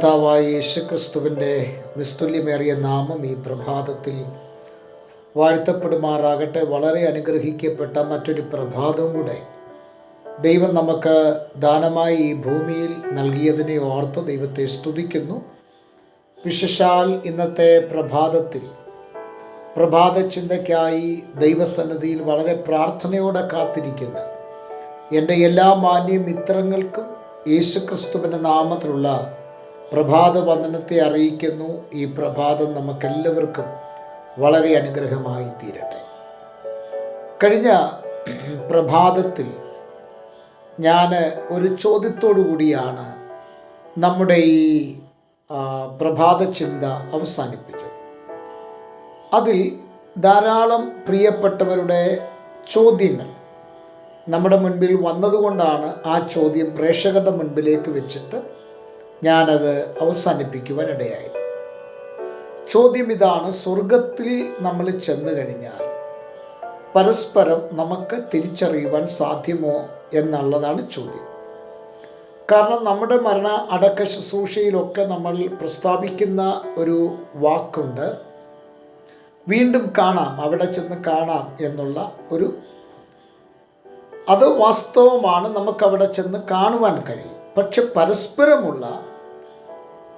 കർത്താവായ യേശുക്രിസ്തുവിന്റെ നിസ്തുല്യമേറിയ നാമം ഈ പ്രഭാതത്തിൽ വാഴ്ത്തപ്പെടുമാറാകട്ടെ. വളരെ അനുഗ്രഹിക്കപ്പെട്ട മറ്റൊരു പ്രഭാതവും കൂടെ ദൈവം നമുക്ക് ദാനമായി ഈ ഭൂമിയിൽ നൽകിയതിനെ ഓർത്ത് ദൈവത്തെ സ്തുതിക്കുന്നു. വിശേഷാൽ ഇന്നത്തെ പ്രഭാതത്തിൽ പ്രഭാത ചിന്തയ്ക്കായി ദൈവസന്നിധിയിൽ വളരെ പ്രാർത്ഥനയോടെ കാത്തിരിക്കുന്ന എന്റെ എല്ലാ മാന്യ മിത്രങ്ങൾക്കും യേശുക്രിസ്തുവിന്റെ നാമത്തിലുള്ള പ്രഭാത വന്ദനത്തെ അറിയിക്കുന്നു. ഈ പ്രഭാതം നമുക്കെല്ലാവർക്കും വളരെ അനുഗ്രഹമായി തീരട്ടെ. കഴിഞ്ഞ പ്രഭാതത്തിൽ ഞാൻ ഒരു ചോദ്യത്തോടു കൂടിയാണ് നമ്മുടെ ഈ പ്രഭാത ചിന്ത അവസാനിപ്പിച്ചത്. അതിൽ ധാരാളം പ്രിയപ്പെട്ടവരുടെ ചോദ്യങ്ങൾ നമ്മുടെ മുൻപിൽ വന്നതുകൊണ്ടാണ് ആ ചോദ്യം പ്രേക്ഷകരുടെ മുൻപിലേക്ക് വെച്ചിട്ട് ഞാനത് അവസാനിപ്പിക്കുവാൻ ഇടയായത് ചോദ്യം ഇതാണ് സ്വർഗത്തിൽ നമ്മൾ ചെന്നു കഴിഞ്ഞാൽ പരസ്പരം നമുക്ക് തിരിച്ചറിയുവാൻ സാധ്യമോ എന്നുള്ളതാണ് ചോദ്യം. കാരണം നമ്മുടെ മരണ അടക്ക ശുശ്രൂഷയിലൊക്കെ നമ്മൾ പ്രസ്താവിക്കുന്ന ഒരു വാക്കുണ്ട് വീണ്ടും കാണാം അവിടെ ചെന്ന് കാണാം എന്നുള്ള ഒരു അത് വാസ്തവമാണ് നമുക്കവിടെ ചെന്ന് കാണുവാൻ കഴിയും. പക്ഷെ പരസ്പരമുള്ള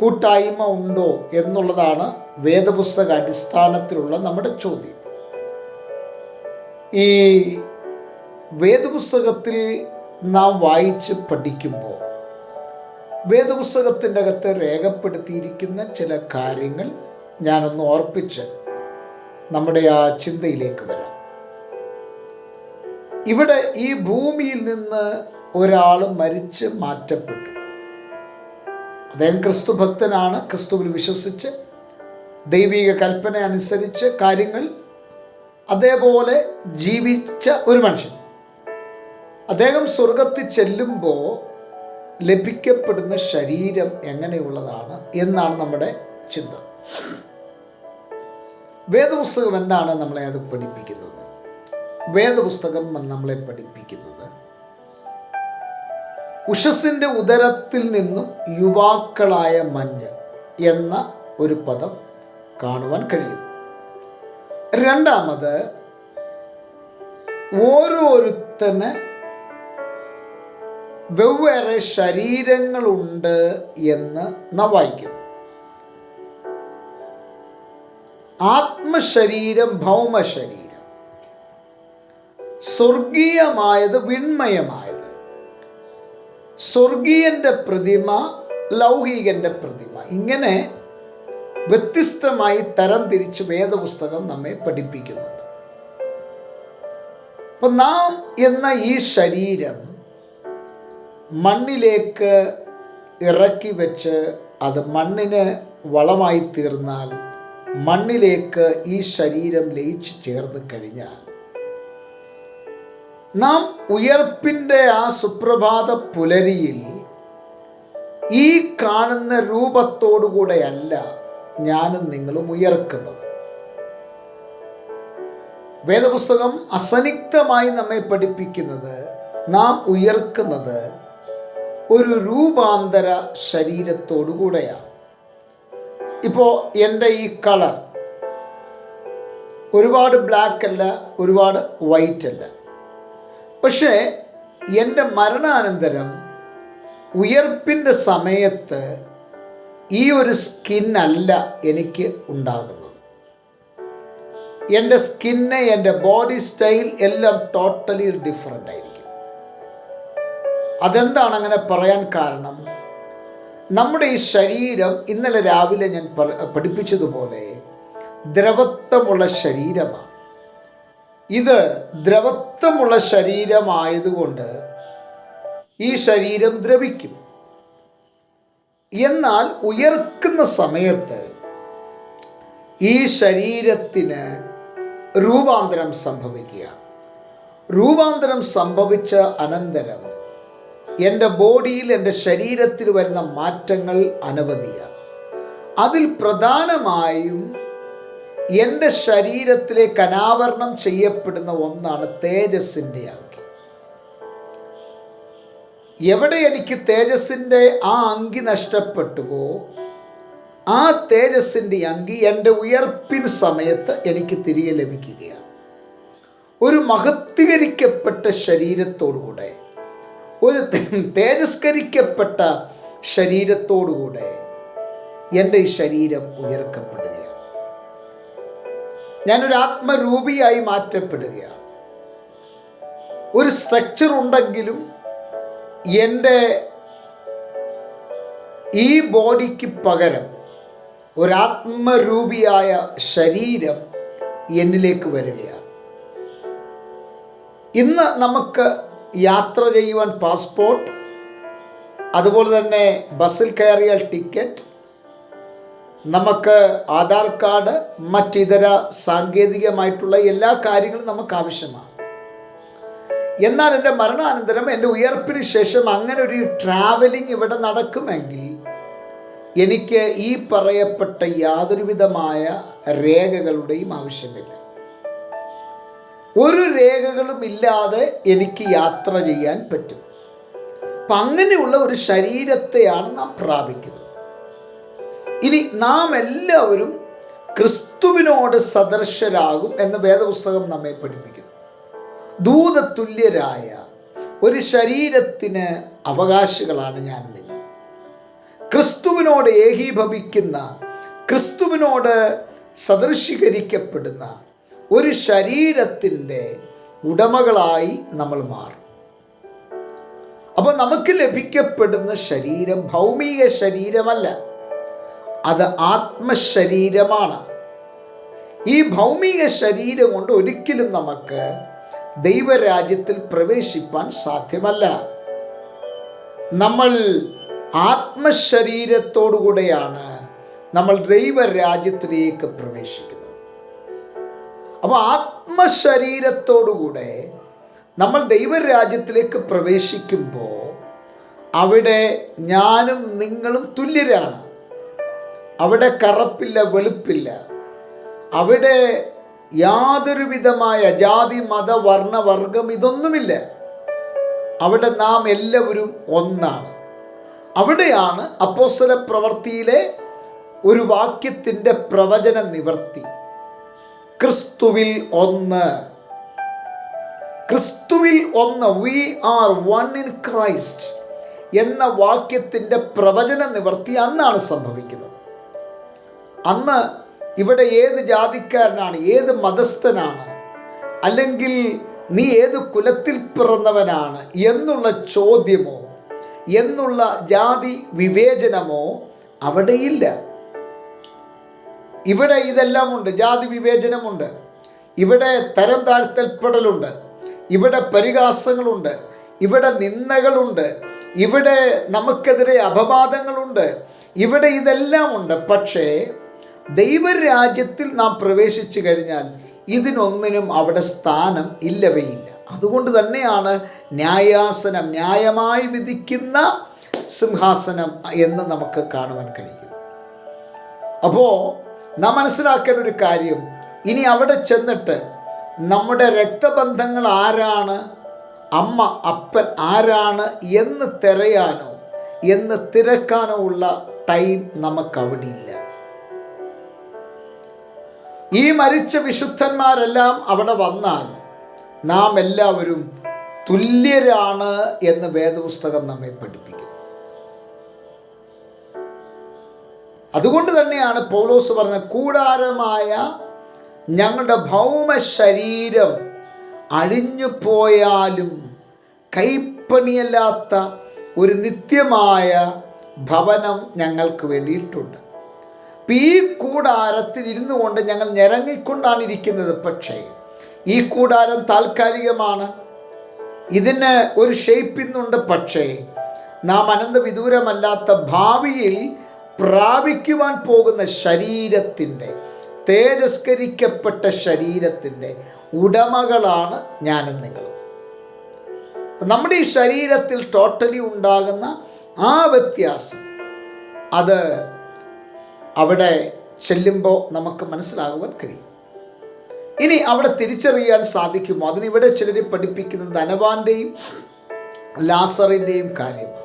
കൂട്ടായ്മ ഉണ്ടോ എന്നുള്ളതാണ് വേദപുസ്തക അടിസ്ഥാനത്തിലുള്ള നമ്മുടെ ചോദ്യം. ഈ വേദപുസ്തകത്തിൽ നാം വായിച്ച് പഠിക്കുമ്പോൾ വേദപുസ്തകത്തിന്റെ അകത്ത് രേഖപ്പെടുത്തിയിരിക്കുന്ന ചില കാര്യങ്ങൾ ഞാനൊന്ന് ഓർപ്പിച്ച് നമ്മുടെ ആ ചിന്തയിലേക്ക് വരാം. ഇവിടെ ഈ ഭൂമിയിൽ നിന്ന് ഒരാൾ മരിച്ച് മാറ്റപ്പെട്ടു. അദ്ദേഹം ക്രിസ്തു ഭക്തനാണ് ക്രിസ്തുവിൽ വിശ്വസിച്ച് ദൈവിക കൽപ്പന അനുസരിച്ച് കാര്യങ്ങൾ അതേപോലെ ജീവിച്ച ഒരു മനുഷ്യൻ. അദ്ദേഹം സ്വർഗത്തിൽ ചെല്ലുമ്പോൾ ലഭിക്കപ്പെടുന്ന ശരീരം എങ്ങനെയുള്ളതാണ് എന്നാണ് നമ്മുടെ ചിന്ത. വേദപുസ്തകം എന്താണ് നമ്മളെ അത് പഠിപ്പിക്കുന്നത്? വേദപുസ്തകം നമ്മളെ പഠിപ്പിക്കുന്നത് ഉഷസിന്റെ ഉദരത്തിൽ നിന്നും യുവാക്കളായ മഞ്ഞ് എന്ന ഒരു പദം കാണുവാൻ കഴിയും. രണ്ടാമത് ഓരോരുത്തന് വെവ്വേറെ ശരീരങ്ങളുണ്ട് എന്ന് നാം വായിക്കുന്നു. ആത്മശരീരം ഭൗമശരീരം. സ്വർഗീയമായത് വിൺമയമായത് സ്വർഗീയന്റെ പ്രതിമ ലൗകികന്റെ പ്രതിമ. ഇങ്ങനെ വ്യത്യസ്തമായി തരം തിരിച്ച് വേദപുസ്തകം നമ്മെ പഠിപ്പിക്കുന്നുണ്ട്. അപ്പൊ നാം എന്ന ഈ ശരീരം മണ്ണിലേക്ക് ഇറക്കി വെച്ച് അത് മണ്ണിന് വളമായി തീർന്നാൽ മണ്ണിലേക്ക് ഈ ശരീരം ലയിച്ചു ചേർന്ന് കഴിഞ്ഞാൽ നാം ഉയർപ്പിന്റെ ആ സുപ്രഭാത പുലരിയിൽ ഈ കാണുന്ന രൂപത്തോടുകൂടെയല്ല ഞാനും നിങ്ങളും ഉയർക്കുന്നത്. വേദപുസ്തകം അസനിഗ്ധമായി നമ്മെ പഠിപ്പിക്കുന്നത് നാം ഉയർക്കുന്നത് ഒരു രൂപാന്തര ശരീരത്തോടുകൂടെയാണ്. ഇപ്പോൾ എന്റെ ഈ കളർ ഒരുപാട് ബ്ലാക്ക് അല്ല ഒരുപാട് വൈറ്റ് അല്ല പക്ഷേ എന്റെ മരണാനന്തരം ഉയർപ്പിന്റെ സമയത്ത് ഈ ഒരു സ്കിന്നല്ല എനിക്ക് ഉണ്ടാകുന്നത്. എന്റെ സ്കിന്ന് എന്റെ ബോഡി സ്റ്റൈൽ എല്ലാം ടോട്ടലി ഡിഫറെന്റ് ആയിരിക്കും. അതെന്താണ് അങ്ങനെ പറയാൻ കാരണം? നമ്മുടെ ഈ ശരീരം ഇന്നലെ രാവിലെ ഞാൻ പഠിപ്പിച്ചതുപോലെ ദ്രവത്വമുള്ള ശരീരമാണ്. ഇത് ദ്രവത്വമുള്ള ശരീരമായതുകൊണ്ട് ഈ ശരീരം ദ്രവിക്കും. എന്നാൽ ഉയർക്കുന്ന സമയത്ത് ഈ ശരീരത്തിന് രൂപാന്തരം സംഭവിക്കുക രൂപാന്തരം സംഭവിച്ച അനന്തരം എന്റെ ബോഡിയിൽ എന്റെ ശരീരത്തിൽ വരുന്ന മാറ്റങ്ങൾ അനവധിയാണ്. അതിൽ പ്രധാനമായും എന്റെ ശരീരത്തിലേക്ക് അനാവരണം ചെയ്യപ്പെടുന്ന ഒന്നാണ് തേജസ്സിന്റെ അങ്കി. എവിടെ എനിക്ക് തേജസ്സിന്റെ ആ അങ്കി നഷ്ടപ്പെട്ടുവോ ആ തേജസ്സിന്റെ അങ്കി എന്റെ ഉയർപ്പിൻ സമയത്ത് എനിക്ക് തിരികെ ലഭിക്കുകയാണ്. ഒരു മഹത്വീകരിക്കപ്പെട്ട ശരീരത്തോടുകൂടെ ഒരു തേജസ്കരിക്കപ്പെട്ട ശരീരത്തോടുകൂടെ എന്റെ ഈ ശരീരം ഉയർക്കപ്പെടുകയാണ്. ഞാനൊരു ആത്മരൂപിയായി മാറ്റപ്പെടുകയാണ്. ഒരു സ്ട്രക്ചർ ഉണ്ടെങ്കിലും എന്റെ ഈ ബോഡിക്ക് പകരം ഒരാത്മരൂപിയായ ശരീരം എന്നിലേക്ക് വരികയാണ്. ഇന്ന് നമുക്ക് യാത്ര ചെയ്യുവാൻ പാസ്പോർട്ട് അതുപോലെ തന്നെ ബസ്സിൽ കയറിയാൽ ടിക്കറ്റ് നമുക്ക് ആധാർ കാർഡ് മറ്റിതര സാങ്കേതികമായിട്ടുള്ള എല്ലാ കാര്യങ്ങളും നമുക്ക് ആവശ്യമാണ് എന്നാൽ എന്റെ മരണാനന്തരം എന്റെ ഉയർപ്പിന് ശേഷം അങ്ങനെ ഒരു ട്രാവലിംഗ് ഇവിടെ നടക്കുമെങ്കിൽ എനിക്ക് ഈ പറയപ്പെട്ട യാതൊരുവിധമായ രേഖകളുടെയും ആവശ്യമില്ല. ഒരു രേഖകളും ഇല്ലാതെ എനിക്ക് യാത്ര ചെയ്യാൻ പറ്റും. അപ്പം അങ്ങനെയുള്ള ഒരു ശരീരത്തെയാണ് നാം പ്രാപിക്കുന്നത്. ഇനി നാം എല്ലാവരും ക്രിസ്തുവിനോട് സദൃശരാകും എന്ന് വേദപുസ്തകം നമ്മെ പഠിപ്പിക്കുന്നു. ദൂതതുല്യരായ ഒരു ശരീരത്തിന് അവകാശികളാണ് ഞാൻ നിങ്ങൾ ക്രിസ്തുവിനോട് ഏകീഭവിക്കുന്ന ക്രിസ്തുവിനോട് സദൃശീകരിക്കപ്പെടുന്ന ഒരു ശരീരത്തിന്റെ ഉടമകളായി നമ്മൾ മാറും. അപ്പോൾ നമുക്ക് ലഭിക്കപ്പെടുന്ന ശരീരം ഭൗമിക ശരീരമല്ല. അത് ആത്മശരീരമാണ്. ഈ ഭൗമിക ശരീരം കൊണ്ട് ഒരിക്കലും നമുക്ക് ദൈവരാജ്യത്തിൽ പ്രവേശിപ്പാൻ സാധ്യമല്ല. നമ്മൾ ആത്മശരീരത്തോടുകൂടെയാണ് നമ്മൾ ദൈവരാജ്യത്തിലേക്ക് പ്രവേശിക്കുന്നത്. അപ്പോൾ ആത്മശരീരത്തോടുകൂടെ നമ്മൾ ദൈവരാജ്യത്തിലേക്ക് പ്രവേശിക്കുമ്പോൾ അവിടെ ഞാനും നിങ്ങളും തുല്യരാണ്. അവിടെ കറപ്പില്ല വെളുപ്പില്ല. അവിടെ യാതൊരു വിധമായ ജാതി മത വർണ വർഗം ഇതൊന്നുമില്ല. അവിടെ നാം എല്ലാവരും ഒന്നാണ്. അവിടെയാണ് അപ്പോസല പ്രവൃത്തിയിലെ ഒരു വാക്യത്തിന്റെ പ്രവചന നിവർത്തി. ക്രിസ്തുവിൽ ഒന്ന്. ക്രിസ്തുവിൽ ഒന്ന്. We are one in Christ എന്ന വാക്യത്തിന്റെ പ്രവചന നിവർത്തി അന്നാണ് സംഭവിക്കുന്നത്. അന്ന് ഇവിടെ ഏത് ജാതിക്കാരനാണ് ഏത് മതസ്ഥനാണ് അല്ലെങ്കിൽ നീ ഏത് കുലത്തിൽ പിറന്നവനാണ് എന്നുള്ള ചോദ്യമോ എന്നുള്ള ജാതി വിവേചനമോ അവിടെയില്ല ഇവിടെ ഇതെല്ലാം ഉണ്ട് ജാതി വിവേചനമുണ്ട്. ഇവിടെ തരം താഴ്ത്തൽപ്പെടലുണ്ട്. ഇവിടെ പരിഹാസങ്ങളുണ്ട്. ഇവിടെ നിന്ദകളുണ്ട്. ഇവിടെ നമുക്കെതിരെ അപവാദങ്ങളുണ്ട്. ഇവിടെ ഇതെല്ലാം ഉണ്ട്. പക്ഷേ ദൈവരാജ്യത്തിൽ നാം പ്രവേശിച്ചു കഴിഞ്ഞാൽ ഇതിനൊന്നിനും അവിടെ സ്ഥാനം ഇല്ലവയില്ല. അതുകൊണ്ട് തന്നെയാണ് ന്യായാസനം ന്യായമായി വിധിക്കുന്ന സിംഹാസനം എന്ന് നമുക്ക് കാണുവാൻ കഴിയും അപ്പോൾ നാം മനസ്സിലാക്കേണ്ട ഒരു കാര്യം ഇനി അവിടെ ചെന്നിട്ട് നമ്മുടെ രക്തബന്ധങ്ങൾ ആരാണ് അമ്മ അപ്പൻ ആരാണ് എന്ന് തിരയാനോ എന്ന് തിരക്കാനോ ഉള്ള ടൈം നമുക്കവിടെ ഇല്ല ഈ മരിച്ച വിശുദ്ധന്മാരെല്ലാം അവിടെ വന്നാൽ നാം എല്ലാവരും തുല്യരാണ് എന്ന് വേദപുസ്തകം നമ്മെ പഠിപ്പിക്കുന്നു. അതുകൊണ്ട് തന്നെയാണ് പൗലോസ് പറഞ്ഞ കൂടാരമായ ഞങ്ങളുടെ ഭൗമ ശരീരം അഴിഞ്ഞു പോയാലും കൈപ്പണിയല്ലാത്ത ഒരു നിത്യമായ ഭവനം ഞങ്ങൾക്ക് വേണ്ടിയിട്ടുണ്ട്. ഈ കൂടാരത്തിൽ ഇരുന്നു കൊണ്ട് ഞങ്ങൾ ഞരങ്ങിക്കൊണ്ടാണ് ഇരിക്കുന്നത്. പക്ഷേ ഈ കൂടാരം താൽക്കാലികമാണ്. ഇതിന് ഒരു ഷേപ്പ് ഇന്നുണ്ട്. പക്ഷേ നാം അനന്ത വിദൂരമല്ലാത്ത ഭാവിയിൽ പ്രാപിക്കുവാൻ പോകുന്ന ശരീരത്തിന്റെ തേജസ്കരിക്കപ്പെട്ട ശരീരത്തിന്റെ ഉടമകളാണ് ഞാനും നിങ്ങളും. നമ്മുടെ ഈ ശരീരത്തിൽ ടോട്ടലി ഉണ്ടാകുന്ന ആ വ്യത്യാസം അത് അവിടെ ചെല്ലുമ്പോൾ നമുക്ക് മനസ്സിലാകുവാൻ കഴിയും. ഇനി അവിടെ തിരിച്ചറിയാൻ സാധിക്കുമോ? അതിനിവിടെ ചിലർ പഠിപ്പിക്കുന്നത് ധനവാന്റെയും ലാസറിന്റെയും കാര്യമാണ്.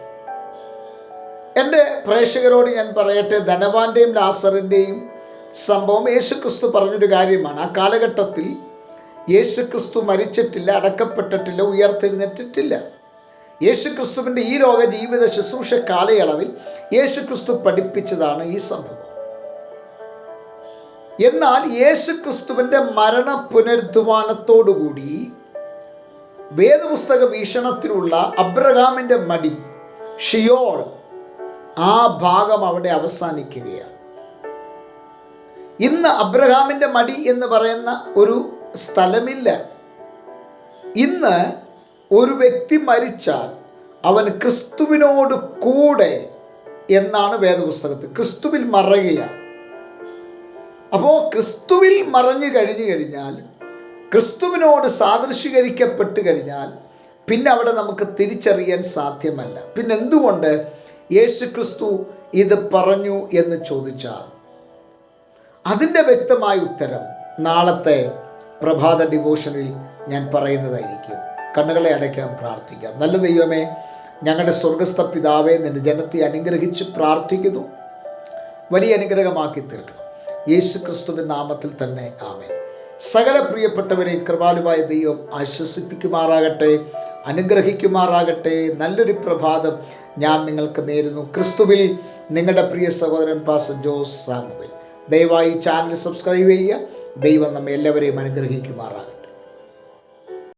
എന്റെ പ്രേക്ഷകരോട് ഞാൻ പറയട്ടെ ധനവാന്റെയും ലാസറിന്റെയും സംഭവം യേശുക്രിസ്തു പറഞ്ഞൊരു കാര്യമാണ്. ആ കാലഘട്ടത്തിൽ യേശുക്രിസ്തു മരിച്ചിട്ടില്ല അടക്കപ്പെട്ടിട്ടില്ല ഉയർത്തെഴുന്നേറ്റിട്ടില്ല. യേശുക്രിസ്തുവിന്റെ ഈ ലോക ജീവിത ശുശ്രൂഷ കാലയളവിൽ യേശുക്രിസ്തു പഠിപ്പിച്ചതാണ് ഈ സംഭവം. എന്നാൽ യേശു ക്രിസ്തുവിന്റെ മരണ പുനരുദ്ധാനത്തോടുകൂടി വേദപുസ്തക വീക്ഷണത്തിലുള്ള അബ്രഹാമിന്റെ മടി ഷിയോൾ ആ ഭാഗം അവിടെ അവസാനിക്കുകയാണ്. ഇന്ന് അബ്രഹാമിന്റെ മടി എന്ന് പറയുന്ന ഒരു സ്ഥലമില്ല. ഇന്ന് ഒരു വ്യക്തി മരിച്ചാൽ അവൻ ക്രിസ്തുവിനോട് കൂടെ എന്നാണ് വേദപുസ്തകത്തിൽ. ക്രിസ്തുവിൽ മറയുകയാണ്. അപ്പോൾ ക്രിസ്തുവിൽ മറഞ്ഞു കഴിഞ്ഞു കഴിഞ്ഞാൽ ക്രിസ്തുവിനോട് സാദൃശീകരിക്കപ്പെട്ട് കഴിഞ്ഞാൽ പിന്നെ അവിടെ നമുക്ക് തിരിച്ചറിയാൻ സാധ്യമല്ല. പിന്നെ എന്തുകൊണ്ട് യേശു ക്രിസ്തു ഇത് പറഞ്ഞു എന്ന് ചോദിച്ചാൽ അതിന്റെ വ്യക്തമായ ഉത്തരം നാളത്തെ പ്രഭാത ഡിവോഷനിൽ ഞാൻ പറയുന്നതായിരിക്കും. കണ്ണുകളെ അടയ്ക്കാൻ പ്രാർത്ഥിക്കാം. നല്ല ദൈവമേ ഞങ്ങളുടെ സ്വർഗസ്ഥ പിതാവെ നിന്റെ ജനത്തെ അനുഗ്രഹിച്ച് പ്രാർത്ഥിക്കുന്നു. വലിയ അനുഗ്രഹമാക്കി തീർക്കണം. യേശു ക്രിസ്തുവിൻ നാമത്തിൽ തന്നെ ആമേൻ. സകല പ്രിയപ്പെട്ടവരെ കൃപാലുവായ ദൈവം ആശ്വസിപ്പിക്കുമാറാകട്ടെ അനുഗ്രഹിക്കുമാറാകട്ടെ. നല്ലൊരു പ്രഭാതം ഞാൻ നിങ്ങൾക്ക് നേരുന്നു. ക്രിസ്തുവിൽ നിങ്ങളുടെ പ്രിയ സഹോദരൻ പാസ് ജോസ് സാമുവൽ. ദയവായി ചാനൽ സബ്സ്ക്രൈബ് ചെയ്യുക. ദൈവം നമ്മെ എല്ലാവരെയും അനുഗ്രഹിക്കുമാറാകട്ടെ.